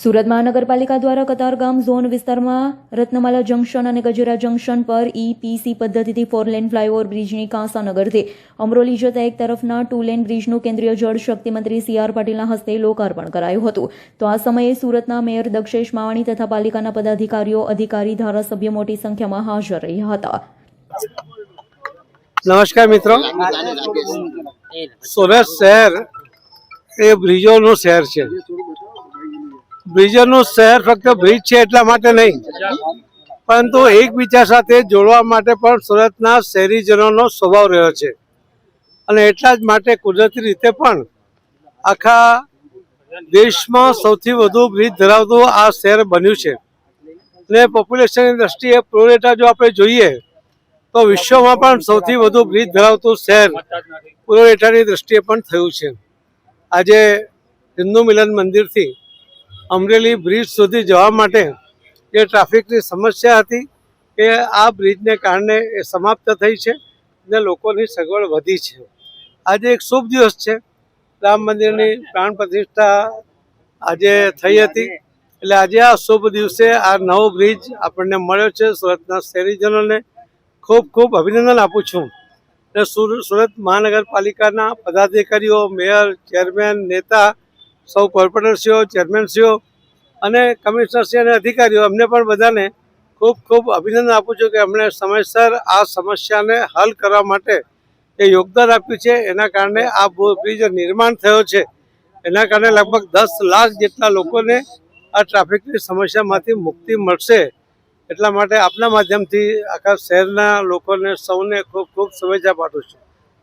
સુરત મહાનગરપાલિકા દ્વારા કતારગામ ઝોન વિસ્તારમાં રત્નમાલા જંકશન અને ગજેરા જંકશન પર ઈપીસી પદ્ધતિથી ફોર લેન ફ્લાયઓવર બ્રિજની કાંસાનગરથી અમરોલી જતા એક તરફના ટુ લેન બ્રિજનું કેન્દ્રીય જળ શક્તિ મંત્રી સી આર પાટીલના હસ્તે લોકાર્પણ કરાયું હતું. તો આ સમયે સુરતના મેયર દક્ષેશ માવાણી તથા પાલિકાના પદાધિકારીઓ અધિકારી ધારાસભ્ય મોટી સંખ્યામાં હાજર રહ્યા હતા. નમસ્કાર મિત્રો. સુરત શહેર એ બ્રિજોનું શહેર છે. બ્રિજોનું શહેર ફક્ત બ્રિજ છે એટલા માટે નહીં. પરંતુ એકબીજા સાથે જોડવા માટે પણ સુરતના શહેરીજનોનો સ્વભાવ રહ્યો છે. અને એટલા જ માટે કુદરતી રીતે પણ આખા દેશમાં સૌથી વધુ બ્રિજ ધરાવતું આ શહેર બન્યું છે. અને પોપ્યુલેશનની દ્રષ્ટિએ પ્રોરેટા જો આપણે જોઈએ, તો વિશ્વમાં પણ સૌથી વધુ બ્રિજ ધરાવતું શહેર પ્રોરેટાની દ્રષ્ટિએ પણ થયું છે. આજે હિન્દુ મિલન મંદિરથી અમરેલી બ્રિજ સુધી જવા માટે જે ટ્રાફિકની સમસ્યા હતી એ આ બ્રિજને કારણે એ સમાપ્ત થઈ છે અને લોકોની સગવડ વધી છે. આજે એક શુભ દિવસ છે. રામ મંદિરની પ્રાણ પ્રતિષ્ઠા આજે થઈ હતી. એટલે આજે આ શુભ દિવસે આ નવો બ્રિજ આપણને મળ્યો છે. સુરતના શહેરીજનોને ખૂબ ખૂબ અભિનંદન આપું છું. અને સુર- સુરત મહાનગરપાલિકાના પદાધિકારીઓ, મેયર, ચેરમેન, નેતા સૌ કોર્પોરેટરશ્રીઓ, ચેરમેનશ્રીઓ અને કમિશનરશ્રી અને અધિકારીઓ, અમને પણ બધાને ખૂબ ખૂબ અભિનંદન આપું છું કે અમને સમયસર આ સમસ્યાને હલ કરવા માટે એ યોગદાન આપ્યું છે. એના કારણે આ બ્રિજ નિર્માણ થયો છે. એના કારણે લગભગ દસ લાખ જેટલા લોકોને આ ટ્રાફિકની સમસ્યામાંથી મુક્તિ મળશે. એટલા માટે આપના માધ્યમથી આખા શહેરના લોકોને સૌને ખૂબ ખૂબ શુભેચ્છા પાઠવું છું.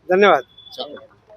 ધન્યવાદ.